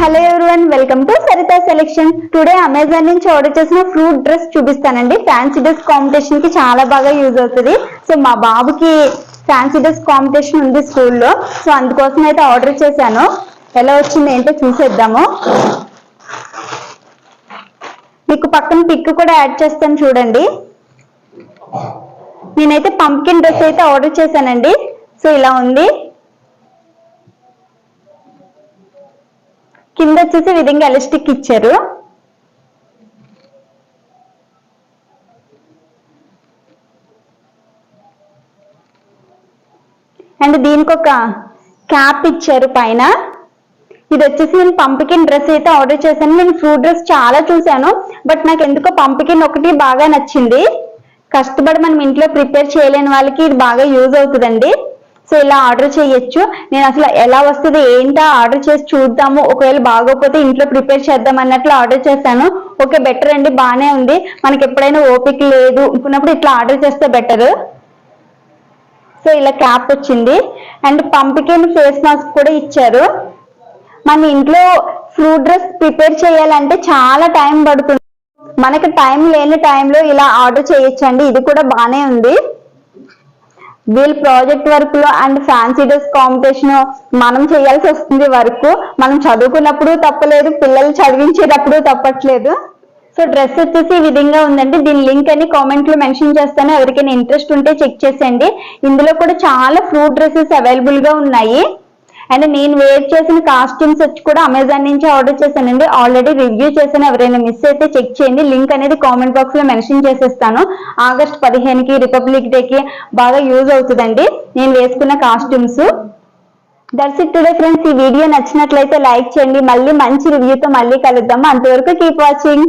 Hello everyone welcome to Sarita selection. Today Amazon నుంచి order చేసిన fruit dress చూపిస్తానండి. Fancy dress కాంపిటీషన్కి చాలా బాగా యూజ్ అవుతుంది. సో మా బాబుకి ఫ్యాన్సీ డ్రెస్ కాంపిటీషన్ ఉంది స్కూల్లో. సో అందుకోసం అయితే ఆర్డర్ చేశాను. ఎలా వచ్చింది ఏంటో చూసేద్దాము. మీకు పక్కన పిక్ కూడా యాడ్ చేస్తాను చూడండి. నేనైతే పంప్కిన్ డ్రెస్ అయితే ఆర్డర్ చేశానండి. సో ఇలా ఉంది. కింద వచ్చేసి విధంగా ఎలాస్టిక్ ఇచ్చారు. అండ్ దీనికి ఒక క్యాప్ ఇచ్చారు పైన. ఇది వచ్చేసి నేను పంపికిన్ డ్రెస్ అయితే ఆర్డర్ చేశాను. నేను ఫ్రూట్ డ్రెస్ చాలా చూశాను బట్ నాకు ఎందుకో పంపికిన్ ఒకటి బాగా నచ్చింది. కష్టపడి మనం ఇంట్లో ప్రిపేర్ చేయలేని వాళ్ళకి ఇది బాగా యూజ్ అవుతుందండి. సో ఇలా ఆర్డర్ చేయొచ్చు. నేను అసలు ఎలా వస్తుంది ఏంటా ఆర్డర్ చేసి చూద్దాము. ఒకవేళ బాగోకపోతే ఇంట్లో ప్రిపేర్ చేద్దాం అన్నట్లు ఆర్డర్ చేశాను. ఓకే బెటర్ అండి బాగానే ఉంది. మనకి ఎప్పుడైనా ఓపిక లేదు. అనుకున్నప్పుడు ఇట్లా ఆర్డర్ చేస్తే బెటర్. సో ఇలా క్యాప్ వచ్చింది. అండ్ పంపికిన్ ఫేస్ మాస్క్ కూడా ఇచ్చారు. మన ఇంట్లో ఫ్రూట్ డ్రెస్ ప్రిపేర్ చేయాలంటే చాలా టైం పడుతుంది. మనకి టైం లేని టైంలో ఇలా ఆర్డర్ చేయొచ్చండి. ఇది కూడా బాగానే ఉంది. వీళ్ళు ప్రాజెక్ట్ వర్క్లో అండ్ ఫ్యాన్సీ డ్రెస్ కాంపిటీషన్ మనం చేయాల్సి వస్తుంది వర్క్ మనం చదువుకున్నప్పుడు తప్పలేదు పిల్లలు చదివించేటప్పుడు తప్పట్లేదు. సో డ్రెస్ వచ్చేసి ఈ విధంగా ఉందండి. దీని లింక్ అని కామెంట్లో మెన్షన్ చేస్తాను. ఎవరికైనా ఇంట్రెస్ట్ ఉంటే చెక్ చేసేయండి. ఇందులో కూడా చాలా ఫ్రూట్ డ్రెస్సెస్ అవైలబుల్గా ఉన్నాయి. అండ్ నేను వేర్ చేసిన కాస్ట్యూమ్స్ వచ్చి కూడా అమెజాన్ నుంచి ఆర్డర్ చేశానండి. ఆల్రెడీ రివ్యూ చేశాను. ఎవరైనా మిస్ అయితే చెక్ చేయండి. లింక్ అనేది కామెంట్ బాక్స్లో మెన్షన్ చేసేస్తాను. ఆగస్ట్ పదిహేనుకి రిపబ్లిక్ డేకి బాగా యూజ్ అవుతుందండి. నేను వేసుకున్న costumes that's it today friends ఈ వీడియో నచ్చినట్లయితే లైక్ చేయండి. మళ్ళీ మంచి రివ్యూతో మళ్ళీ కలుద్దాం అంతవరకు కీప్ వాచింగ్